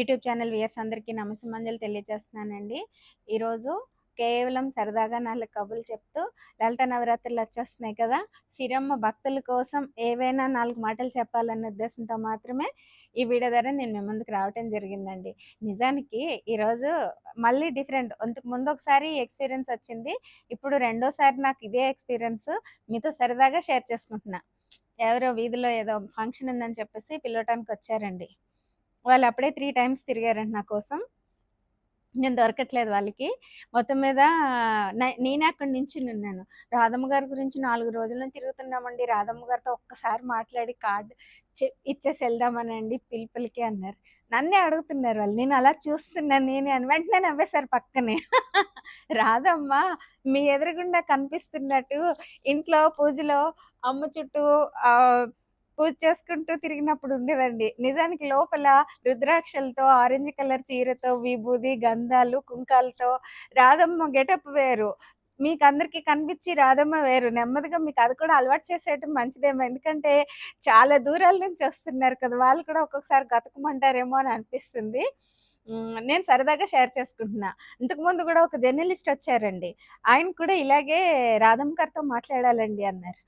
YouTube channel weirs అందరికీ నమస్సుమంజలు తెలియజేస్తున్నానండి. ఈరోజు కేవలం సరదాగా నాలుగు కబుర్లు చెప్తూ లలిత నవరాత్రులు వచ్చేస్తున్నాయి కదా. సిరమ్మ భక్తుల కోసం ఏవైనా నాలుగు మాటలు చెప్పాలన్న ఉద్దేశంతో మాత్రమే ఈ వీడియో ద్వారా నేను మీ ముందుకు రావటం జరిగిందండి. నిజానికి ఈరోజు మళ్ళీ డిఫరెంట్ అంతకు ముందు ఒకసారి ఎక్స్పీరియన్స్ వచ్చింది. ఇప్పుడు రెండోసారి నాకు ఇదే ఎక్స్పీరియన్స్ మీతో సరదాగా షేర్ చేసుకుంటున్నా. ఎవరో వీధిలో ఏదో ఫంక్షన్ ఉందని చెప్పేసి పిలవటానికి వచ్చారండి. వాళ్ళు అప్పుడే త్రీ టైమ్స్ తిరిగారండి నా కోసం. నేను దొరకట్లేదు వాళ్ళకి. మొత్తం మీద నేనే నేను అక్కడి నుంచి ఉన్నాను రాధమ్మ గారి గురించి నాలుగు రోజుల తిరుగుతున్నామండి. రాధమ్మ గారితో ఒక్కసారి మాట్లాడి కార్డు చె- ఇచ్చేసి వెళ్దామనండి పిలుపులకి అన్నారు. నన్నే అడుగుతున్నారు వాళ్ళు. నేను అలా చూస్తున్నాను నేను అని. వెంటనే నవ్వేశారు పక్కనే. రాధమ్మ మీ ఎదురుగుండా కనిపిస్తున్నట్టు ఇంట్లో పూజలో అమ్మ చుట్టూ పూజ చేసుకుంటూ తిరిగినప్పుడు ఉండేదండి. నిజానికి లోపల రుద్రాక్షలతో ఆరెంజ్ కలర్ చీరతో విభూది గంధాలు కుంకాలతో రాధమ్మ గెటప్ వేరు. మీకు అందరికీ కనిపించి రాధమ్మ వేరు. నెమ్మదిగా మీకు అది కూడా అలవాటు చేసేయటం మంచిదేమో. ఎందుకంటే చాలా దూరాల నుంచి వస్తున్నారు కదా వాళ్ళు కూడా ఒక్కొక్కసారి గతకమంటారేమో అని అనిపిస్తుంది. నేను సరదాగా షేర్ చేసుకుంటున్నా. ఇంతకుముందు కూడా ఒక జర్నలిస్ట్ వచ్చారండి. ఆయన కూడా ఇలాగే రాధమ్మ గారితో మాట్లాడాలండి అన్నారు.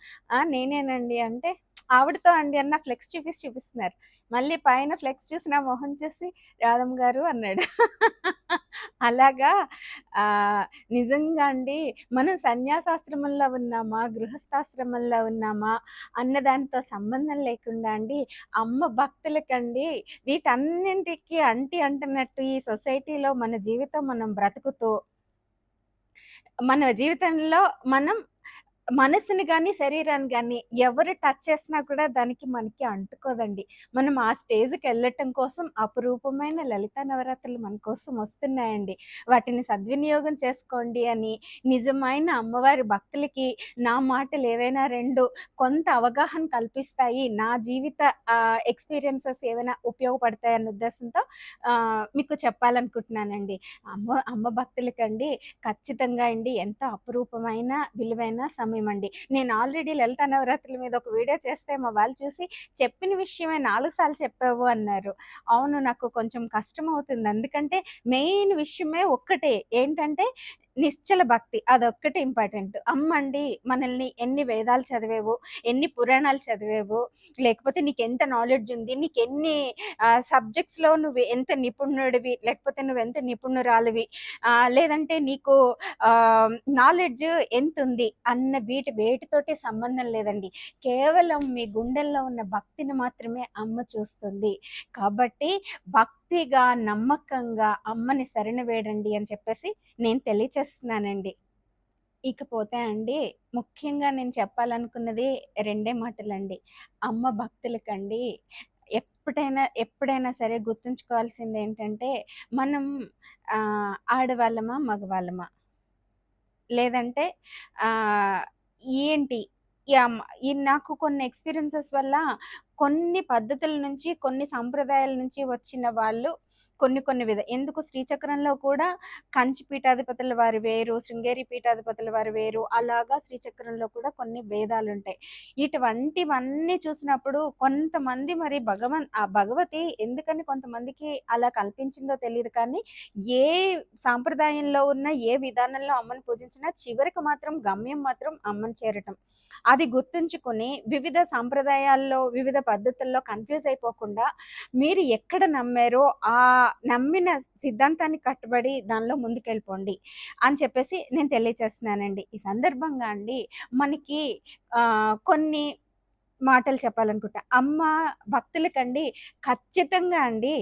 నేనేనండి అంటే ఆవిడతో అండి అన్న ఫ్లెక్స్ చూపిసి చూపిస్తున్నారు. మళ్ళీ పైన ఫ్లెక్స్ చూసి నా మొహం చూసి రాధమ్ గారు అన్నాడు. అలాగా నిజంగా అండి మనం సన్యాసాశ్రమంలో ఉన్నామా గృహస్థాశ్రమంలో ఉన్నామా అన్న దానితో సంబంధం లేకుండా అండి అమ్మ భక్తులకండి వీటన్నింటికి అంటి అంటున్నట్టు ఈ సొసైటీలో మన జీవితం మనం బ్రతుకుతూ మన జీవితంలో మనం మనసుని కానీ శరీరాన్ని కానీ ఎవరు టచ్ చేసినా కూడా దానికి మనకి అంటుకోదండి. మనం ఆ స్టేజ్కి వెళ్ళటం కోసం అపురూపమైన లలిత నవరాత్రులు మన కోసం వస్తున్నాయండి. వాటిని సద్వినియోగం చేసుకోండి అని నిజమైన అమ్మవారి భక్తులకి నా మాటలు ఏవైనా రెండు కొంత అవగాహన కల్పిస్తాయి. నా జీవిత ఎక్స్పీరియన్సెస్ ఏవైనా ఉపయోగపడతాయి అనే ఉద్దేశంతో మీకు చెప్పాలనుకుంటున్నానండి. అమ్మ అమ్మ భక్తులకండి ఖచ్చితంగా అండి. ఎంతో అపురూపమైన విలువైన సమయం అండి నేను ఆల్రెడీ లలిత నవరాత్రుల మీద ఒక వీడియో చేస్తే మా వాళ్ళు చూసి చెప్పిన విషయమే నాలుగు సార్లు చెప్పావు అన్నారు. అవును నాకు కొంచెం కష్టం అవుతుంది ఎందుకంటే మెయిన్ విషయమే ఒక్కటే. ఏంటంటే నిశ్చల భక్తి అదొక్కటి ఇంపార్టెంట్. అమ్మ అండి మనల్ని ఎన్ని వేదాలు చదివేవు ఎన్ని పురాణాలు చదివేవు లేకపోతే నీకు ఎంత నాలెడ్జ్ ఉంది నీకు ఎన్ని సబ్జెక్ట్స్లో నువ్వు ఎంత నిపుణుడివి లేకపోతే నువ్వు ఎంత నిపుణురాలివి లేదంటే నీకు నాలెడ్జ్ ఎంత ఉంది అన్న వీటి వేటితోటి సంబంధం లేదండి. కేవలం మీ గుండెల్లో ఉన్న భక్తిని మాత్రమే అమ్మ చూస్తుంది. కాబట్టి భక్తి భక్తిగా నమ్మకంగా అమ్మని శరణ వేడండి అని చెప్పేసి నేను తెలియచేస్తున్నానండి. ఇకపోతే అండి ముఖ్యంగా నేను చెప్పాలనుకున్నది రెండే మాటలండి. అమ్మ భక్తులకండి ఎప్పుడైనా ఎప్పుడైనా సరే గుర్తుంచుకోవాల్సింది ఏంటంటే మనం ఆడవాళ్ళమా మగవాళ్ళమా? లేదంటే ఏంటి? ఈ నాకు కొన్ని ఎక్స్పీరియన్సెస్ వల్ల కొన్ని పద్ధతుల నుంచి కొన్ని సంప్రదాయాల నుంచి వచ్చిన వాళ్ళు కొన్ని కొన్ని విధ ఎందుకు శ్రీచక్రంలో కూడా కంచి పీఠాధిపతుల వారి వేరు శృంగేరి పీఠాధిపతుల వారి వేరు అలాగా శ్రీచక్రంలో కూడా కొన్ని భేదాలు ఉంటాయి ఇటువంటివన్నీ చూసినప్పుడు కొంతమంది మరి భగవన్ ఆ భగవతి ఎందుకని కొంతమందికి అలా కల్పించిందో తెలియదు కానీ ఏ సాంప్రదాయంలో ఉన్న ఏ విధానంలో అమ్మని పూజించినా చివరికి మాత్రం గమ్యం మాత్రం అమ్మని చేరటం. అది గుర్తుంచుకొని వివిధ సాంప్రదాయాల్లో వివిధ పద్ధతుల్లో కన్ఫ్యూజ్ అయిపోకుండా మీరు ఎక్కడ నమ్మారో ఆ నమ్మిన సిద్ధాంతాన్ని కట్టుబడి దానిలో ముందుకెళ్ళిపోండి అని చెప్పేసి నేను తెలియచేస్తున్నానండి. ఈ సందర్భంగా అండి మనకి కొన్ని మాటలు చెప్పాలనుకుంటా. అమ్మ భక్తులకండి ఖచ్చితంగా అండి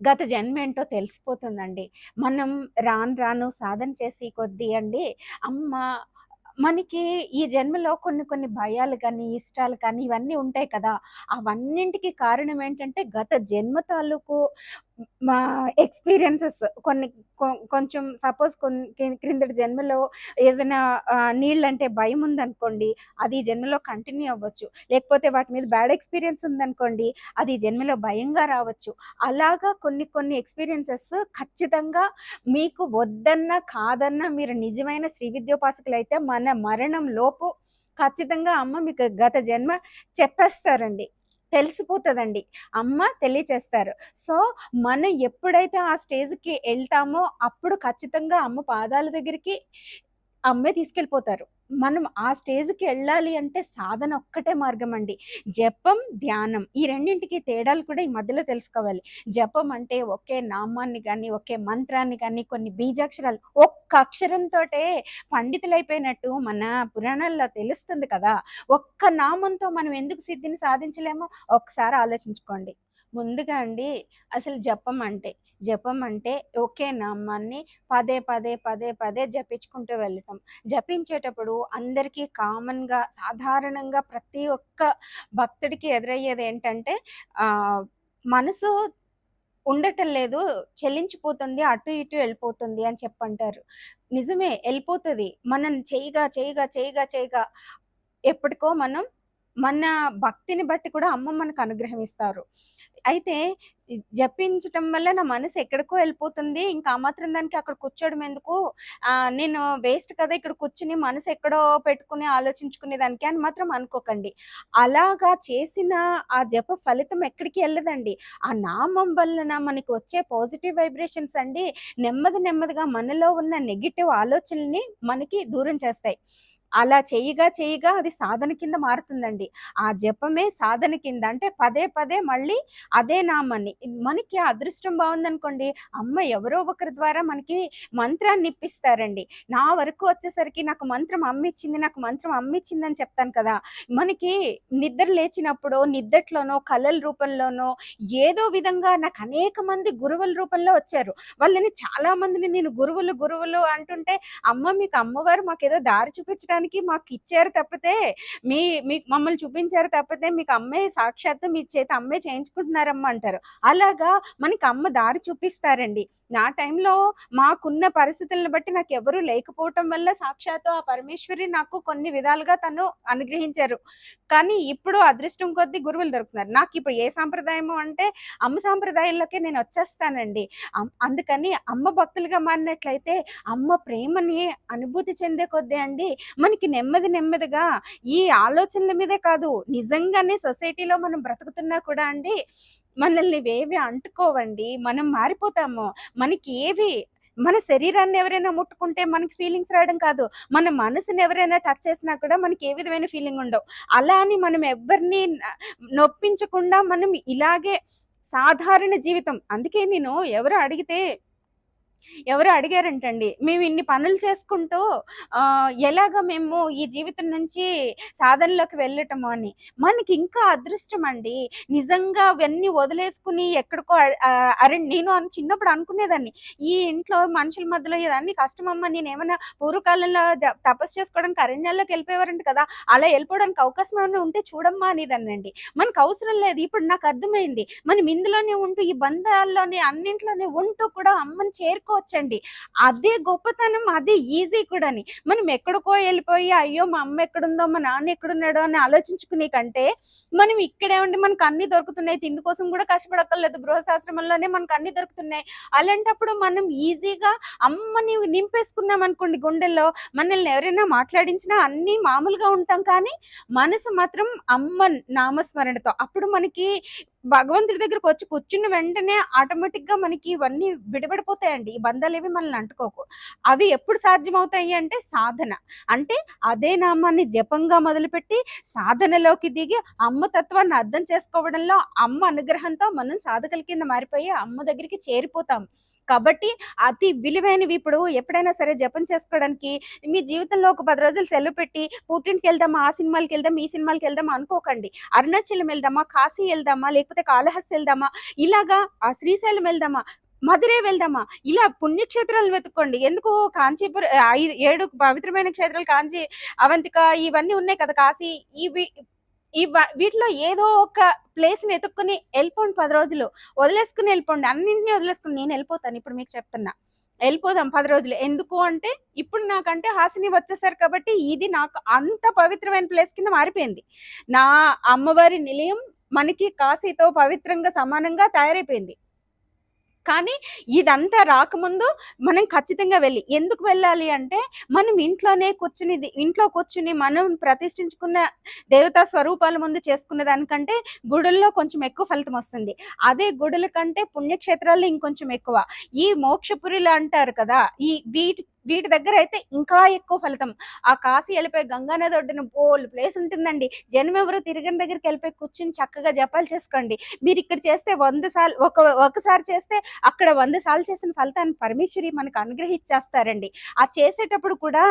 గత జన్మ ఏంటో తెలిసిపోతుందండి. మనం రాను రాను సాధన చేసి కొద్దీ అండి అమ్మ మనకి ఈ జన్మలో కొన్ని కొన్ని భయాలు కానీ ఇష్టాలు కానీ ఇవన్నీ ఉంటాయి కదా. అవన్నింటికి కారణం ఏంటంటే గత జన్మ తాలూకు మా ఎక్స్పీరియన్సెస్ కొన్ని కొంచెం సపోజ్ కొన్ని క్రిందటి జన్మలో ఏదైనా నీళ్ళంటే భయం ఉందనుకోండి అది జన్మలో కంటిన్యూ అవ్వచ్చు. లేకపోతే వాటి మీద బ్యాడ్ ఎక్స్పీరియన్స్ ఉందనుకోండి అది జన్మలో భయంగా రావచ్చు. అలాగా కొన్ని కొన్ని ఎక్స్పీరియన్సెస్ ఖచ్చితంగా మీకు వద్దన్నా కాదన్నా మీరు నిజమైన శ్రీ విద్యోపాసకులు అయితే మన మరణం లోపు ఖచ్చితంగా అమ్మ మీకు గత జన్మ చెప్పేస్తారండి. తెలిసిపోతుందండి. అమ్మ తెలియచేస్తారు. సో మనం ఎప్పుడైతే ఆ స్టేజ్కి వెళ్తామో అప్పుడు ఖచ్చితంగా అమ్మ పాదాల దగ్గరికి అమ్మే తీసుకెళ్ళిపోతారు. మనం ఆ స్టేజ్కి వెళ్ళాలి అంటే సాధన ఒక్కటే మార్గం అండి. జపం ధ్యానం ఈ రెండింటికి తేడాలు కూడా ఈ మధ్యలో తెలుసుకోవాలి. జపం అంటే ఒకే నామాన్ని కానీ ఒకే మంత్రాన్ని కానీ కొన్ని బీజాక్షరాలు ఒక్క అక్షరంతో పండితులైపోయినట్టు మన పురాణాల్లో తెలుస్తుంది కదా. ఒక్క నామంతో మనం ఎందుకు సిద్ధిని సాధించలేమో ఒకసారి ఆలోచించుకోండి. ముందుగా అండి అసలు జపం అంటే జపం అంటే ఒకే నామాన్ని పదే పదే పదే పదే జపించుకుంటూ వెళ్ళటం. జపించేటప్పుడు అందరికీ కామన్గా సాధారణంగా ప్రతి ఒక్క భక్తుడికి ఎదురయ్యేది ఏంటంటే మనసు ఉండటం లేదు చెల్లించిపోతుంది అటు ఇటు వెళ్ళిపోతుంది అని చెప్పంటారు. నిజమే వెళ్ళిపోతుంది. మనం చేయగా చేయగా చేయగా చేయగా ఎప్పటికో మనం మన భక్తిని బట్టి కూడా అమ్మ మనకు అనుగ్రహం ఇస్తారు. అయితే జపించటం వల్ల నా మనసు ఎక్కడికో వెళ్ళిపోతుంది. ఇంకా మాత్రం దానికి అక్కడ కూర్చోవడం ఎందుకు? నేను వేస్ట్ కదా ఇక్కడ కూర్చుని మనసు ఎక్కడో పెట్టుకుని ఆలోచించుకునే దానికి అని మాత్రం అనుకోకండి. అలాగా చేసిన ఆ జప ఫలితం ఎక్కడికి వెళ్ళదండి. ఆ నామం వలన మనకి వచ్చే పాజిటివ్ వైబ్రేషన్స్ అండి నెమ్మది నెమ్మదిగా మనలో ఉన్న నెగిటివ్ ఆలోచనల్ని మనకి దూరం చేస్తాయి. అలా చేయగా చేయగా అది సాధన కింద మారుతుందండి. ఆ జపమే సాధన కింద. అంటే పదే పదే మళ్ళీ అదే నామాన్ని మనకి అదృష్టం బాగుందనుకోండి అమ్మ ఎవరో ఒకరి ద్వారా మనకి మంత్రాన్ని ఇప్పిస్తారండి. నా వరకు వచ్చేసరికి నాకు మంత్రం అమ్మిచ్చింది నాకు మంత్రం అమ్మిచ్చింది అని చెప్తాను కదా. మనకి నిద్ర లేచినప్పుడు నిద్దట్లోనో కళల రూపంలోనో ఏదో విధంగా నాకు అనేక మంది గురువుల రూపంలో వచ్చారు. వాళ్ళని చాలా మందిని నేను గురువులు గురువులు అంటుంటే అమ్మ మీకు అమ్మవారు మాకు ఏదో దారి చూపించడానికి మాకు ఇచ్చారు తప్పితే మీ మీకు మమ్మల్ని చూపించారు తప్పితే మీకు అమ్మే సాక్షాత్తు మీ చేత అమ్మే చేయించుకుంటున్నారమ్మ అంటారు. అలాగా మనకి అమ్మ దారి చూపిస్తారండి. నా టైంలో మాకున్న పరిస్థితులను బట్టి నాకు ఎవరు లేకపోవటం వల్ల సాక్షాత్తు ఆ పరమేశ్వరి నాకు కొన్ని విధాలుగా తను అనుగ్రహించారు. కానీ ఇప్పుడు అదృష్టం కొద్దీ గురువులు దొరుకుతున్నారు. నాకు ఇప్పుడు ఏ సాంప్రదాయము అంటే అమ్మ సాంప్రదాయంలోకే నేను వచ్చేస్తానండి. అందుకని అమ్మ భక్తులుగా మారినట్లయితే అమ్మ ప్రేమని అనుభూతి చెందే కొద్దీ అండి మనకి నెమ్మది నెమ్మదిగా ఈ ఆలోచనల మీదే కాదు నిజంగానే సొసైటీలో మనం బ్రతుకుతున్నా కూడా అండి మనల్ని ఏవి అంటుకోవండి మనం మారిపోతాము. మనకి ఏవి మన శరీరాన్ని ఎవరైనా ముట్టుకుంటే మనకి ఫీలింగ్స్ రావడం కాదు మన మనసుని ఎవరైనా టచ్ చేసినా కూడా మనకి ఏ విధమైన ఫీలింగ్ ఉండవు. అలా అని మనం ఎవరిని నొప్పించకుండా మనం ఇలాగే సాధారణ జీవితం. అందుకే నేను ఎవరు అడిగితే ఎవరు అడిగారంటండి మేము ఇన్ని పనులు చేసుకుంటూ ఆ, ఎలాగ మేము ఈ జీవితం నుంచి సాధనలోకి వెళ్ళటము అని. మనకి ఇంకా అదృష్టం అండి. నిజంగా అవన్నీ వదిలేసుకుని ఎక్కడికో అరే నేను అని చిన్నప్పుడు అనుకునేదాన్ని ఈ ఇంట్లో మనుషుల మధ్యలో ఇదన్నీ కష్టమమ్మా నేను ఏమైనా పూర్వకాలంలో తపస్సు చేసుకోవడానికి అరణ్యాల్లోకి వెళ్ళిపోయేవారంట కదా అలా వెళ్ళిపోవడానికి అవకాశం ఏమైనా ఉంటే చూడమ్మా అనేదాన్నండి మనకు అవసరం లేదు ఇప్పుడు నాకు అర్థమైంది. మనం ఇందులోనే ఉంటూ ఈ బంధాల్లోనే అన్నింట్లోనే ఉంటూ కూడా అమ్మని చేరుకో చేరుకోవచ్చండి అదే గొప్పతనం అదే ఈజీ కూడాని. మనం ఎక్కడికో వెళ్ళిపోయి అయ్యో మా అమ్మ ఎక్కడుందో మా నాన్న ఎక్కడున్నాడో అని ఆలోచించుకునే కంటే మనం ఇక్కడే ఉండి మనకు అన్ని దొరుకుతున్నాయి. తిండి కోసం కూడా కష్టపడక్కర్లేదు. గృహశాశ్రమంలోనే మనకు అన్ని దొరుకుతున్నాయి. అలాంటప్పుడు మనం ఈజీగా అమ్మని నింపేసుకున్నాం అనుకోండి గుండెల్లో. మనల్ని ఎవరైనా మాట్లాడించినా అన్ని మామూలుగా ఉంటాం కానీ మనసు మాత్రం అమ్మ నామస్మరణతో. అప్పుడు మనకి భగవంతుడి దగ్గరకు వచ్చి కూర్చున్న వెంటనే ఆటోమేటిక్గా మనకి ఇవన్నీ విడబడిపోతాయండి. ఈ బంధాలు ఏవి మనల్ని అంటుకోకు. అవి ఎప్పుడు సాధ్యమవుతాయి అంటే సాధన. అంటే అదే నామాన్ని జపంగా మొదలుపెట్టి సాధనలోకి దిగి అమ్మ తత్వాన్ని అర్థం చేసుకోవడంలో అమ్మ అనుగ్రహంతో మనం సాధకుల కింద మారిపోయి అమ్మ దగ్గరికి చేరిపోతాం. కాబట్టి అతి విలువైనవి ఇప్పుడు ఎప్పుడైనా సరే జపం చేసుకోవడానికి మీ జీవితంలో ఒక పది రోజులు సెలవు పెట్టి పుట్టింటికి వెళ్దామా ఆ సినిమాలకి వెళ్దాం ఈ సినిమాలకి వెళ్దామా అనుకోకండి. అరుణాచలం వెళ్దామా కాశీ వెళ్దామా లేకపోతే కాళహస్తి వెళ్దామా ఇలాగా ఆ శ్రీశైలం వెళ్దామా మధురే వెళ్దామా ఇలా పుణ్యక్షేత్రాలు వెతుక్కోండి. ఎందుకు? కాంచీపురం ఐదు ఏడు పవిత్రమైన క్షేత్రాలు కాంచీ అవంతిక ఇవన్నీ ఉన్నాయి కదా కాశీ ఇవి ఈ వీటిలో ఏదో ఒక ప్లేస్ని వెతుక్కుని వెళ్ళిపోండి పది రోజులు. వదిలేసుకుని వెళ్ళిపోండి. అన్నింటినీ వదిలేసుకుని నేను వెళ్ళిపోతాను. ఇప్పుడు మీకు చెప్తున్నా. వెళ్ళిపోదాం పది రోజులు. ఎందుకు అంటే ఇప్పుడు నాకంటే హాసిని వచ్చేసారు కాబట్టి ఇది నాకు అంత పవిత్రమైన ప్లేస్ కింద మారిపోయింది. నా అమ్మవారి నిలయం మనకి కాశీతో పవిత్రంగా సమానంగా తయారైపోయింది. కానీ ఇదంతా రాకముందు మనం ఖచ్చితంగా వెళ్ళి ఎందుకు వెళ్ళాలి అంటే మనం ఇంట్లోనే కూర్చుని ఇంట్లో కూర్చుని మనం ప్రతిష్ఠించుకున్న దేవతా స్వరూపాల ముందు చేసుకున్న దానికంటే గుడుల్లో కొంచెం ఎక్కువ ఫలితం వస్తుంది. అదే గుడుల కంటే పుణ్యక్షేత్రాల్లో ఇంకొంచెం ఎక్కువ. ఈ మోక్షపురిలు అంటారు కదా ఈ వీటి వీటి దగ్గర అయితే ఇంకా ఎక్కువ ఫలితం. ఆ కాశీ వెళ్ళిపోయి గంగానది ఒడ్డున బోల్ ప్లేస్ ఉంటుందండి. జనం ఎవరు తిరిగిన దగ్గరికి వెళ్ళిపోయి కూర్చుని చక్కగా జపాలు చేసుకోండి. మీరు ఇక్కడ చేస్తే వంద సార్లు ఒక ఒకసారి చేస్తే అక్కడ వంద సార్లు చేసిన ఫలితాన్ని పరమేశ్వరి మనకు అనుగ్రహించేస్తారండి ఆ చేసేటప్పుడు కూడా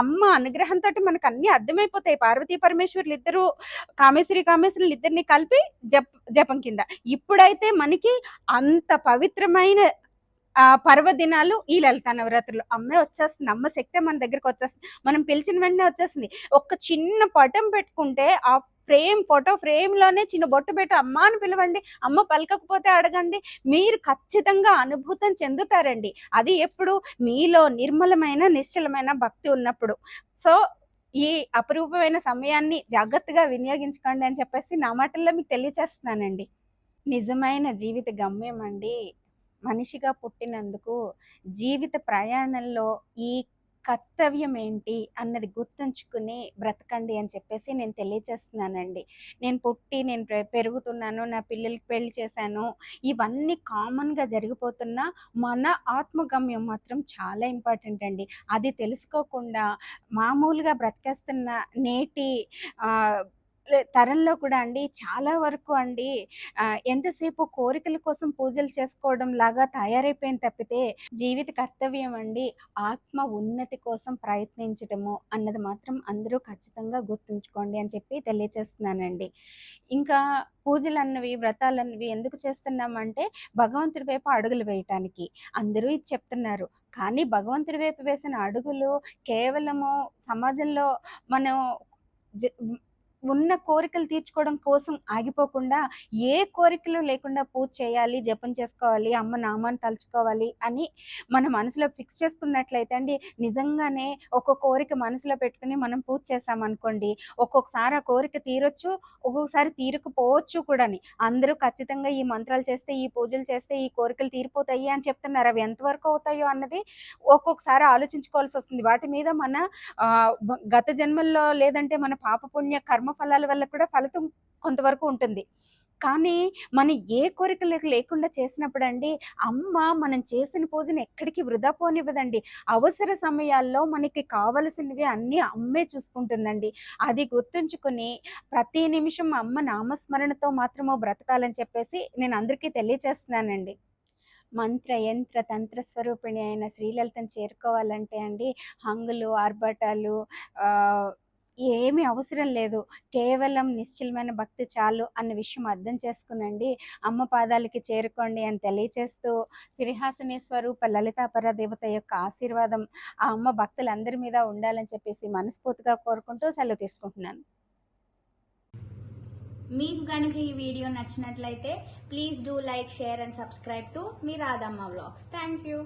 అమ్మ అనుగ్రహంతో మనకు అన్ని అర్థమైపోతాయి. పార్వతీ పరమేశ్వరులు ఇద్దరు కామేశ్వరి కామేశ్వరులు ఇద్దరిని కలిపి జప జపం కింద. ఇప్పుడైతే మనకి అంత పవిత్రమైన పర్వదినాలు ఈ లలిత నవరాత్రులు. అమ్మే వచ్చేస్తుంది అమ్మ శక్తి మన దగ్గరకు వచ్చేస్తుంది. మనం పిలిచిన వెంటనే వచ్చేస్తుంది. ఒక్క చిన్న పటం పెట్టుకుంటే ఆ ఫ్రేమ్ ఫోటో ఫ్రేమ్లోనే చిన్న బొట్టు పెట్టి అమ్మ అని పిలవండి. అమ్మ పలకకపోతే అడగండి. మీరు ఖచ్చితంగా అనుభూతం చెందుతారండి. అది ఎప్పుడు? మీలో నిర్మలమైన నిశ్చలమైన భక్తి ఉన్నప్పుడు. సో ఈ అపురూపమైన సమయాన్ని జాగ్రత్తగా వినియోగించుకోండి అని చెప్పేసి నా మాటల్లో మీకు తెలియచేస్తున్నానండి. నిజమైన జీవిత గమ్యం అండి. మనిషిగా పుట్టినందుకు జీవిత ప్రయాణంలో ఈ కర్తవ్యం ఏంటి అన్నది గుర్తుంచుకుని బ్రతకండి అని చెప్పేసి నేను తెలియచేస్తున్నానండి. నేను పుట్టి నేను పె- పెరుగుతున్నాను నా పిల్లలకి పెళ్ళి చేశాను ఇవన్నీ కామన్గా జరిగిపోతున్నా మన ఆత్మగమ్యం మాత్రం చాలా ఇంపార్టెంట్ అండి. అది తెలుసుకోకుండా మామూలుగా బ్రతికేస్తున్న నేటి తరంలో కూడా అండి చాలా వరకు అండి ఎంతసేపు కోరికల కోసం పూజలు చేసుకోవడం లాగా తయారైపోయింది తప్పితే జీవిత కర్తవ్యం అండి ఆత్మ ఉన్నతి కోసం ప్రయత్నించడము అన్నది మాత్రం అందరూ ఖచ్చితంగా గుర్తుంచుకోండి అని చెప్పి తెలియచేస్తున్నానండి. ఇంకా పూజలు అన్నవి వ్రతాలు అన్నవి ఎందుకు చేస్తున్నామంటే భగవంతుడి వైపు అడుగులు వేయటానికి అందరూ ఇది చెప్తున్నారు. కానీ భగవంతుడి వైపు వేసిన అడుగులు కేవలము సమాజంలో మనం ఉన్న కోరికలు తీర్చుకోవడం కోసం ఆగిపోకుండా ఏ కోరికలు లేకుండా పూజ చేయాలి జపం చేసుకోవాలి అమ్మ నామాన్ని తలుచుకోవాలి అని మన మనసులో ఫిక్స్ చేసుకున్నట్లయితే అండి నిజంగానే ఒక కోరిక మనసులో పెట్టుకుని మనం పూజ చేసామనుకోండి ఒక్కొక్కసారి ఆ కోరిక తీరొచ్చు ఒక్కొక్కసారి తీరకపోవచ్చు కూడాని. అందరూ ఖచ్చితంగా ఈ మంత్రాలు చేస్తే ఈ పూజలు చేస్తే ఈ కోరికలు తీరిపోతాయి అని చెప్తున్నారు. అవి ఎంతవరకు అవుతాయో అన్నది ఒక్కొక్కసారి ఆలోచించుకోవాల్సి వస్తుంది. వాటి మీద మన గత జన్మల్లో లేదంటే మన పాపపుణ్య కర్మ ఫలాల వల్ల కూడా ఫలితం కొంతవరకు ఉంటుంది. కానీ మనం ఏ కోరికలు లేకుండా చేసినప్పుడు అండి అమ్మ మనం చేసిన పూజను ఎక్కడికి వృధా పోనివ్వదండి. అవసర సమయాల్లో మనకి కావలసినవి అన్నీ అమ్మే చూసుకుంటుందండి. అది గుర్తుంచుకుని ప్రతి నిమిషం అమ్మ నామస్మరణతో మాత్రము బ్రతకాలని చెప్పేసి నేను అందరికీ తెలియచేస్తున్నానండి. మంత్ర యంత్ర తంత్ర స్వరూపిణి అయిన శ్రీలలితను చేరుకోవాలంటే అండి హంగులు ఆర్భటాలు ఏమీ అవసరం లేదు. కేవలం నిశ్చలమైన భక్తి చాలు అన్న విషయం అర్థం చేసుకునండి. అమ్మ పాదాలకి చేరుకోండి అని తెలియచేస్తూ సిరిహాసని స్వరూప లలితాపర దేవత యొక్క ఆశీర్వాదం ఆ అమ్మ భక్తులందరి మీద ఉండాలని చెప్పేసి మనస్ఫూర్తిగా కోరుకుంటూ సెలవు తీసుకుంటున్నాను. మీకు కనుక ఈ వీడియో నచ్చినట్లయితే please do like share and subscribe to me Radhamma vlogs. Thank you.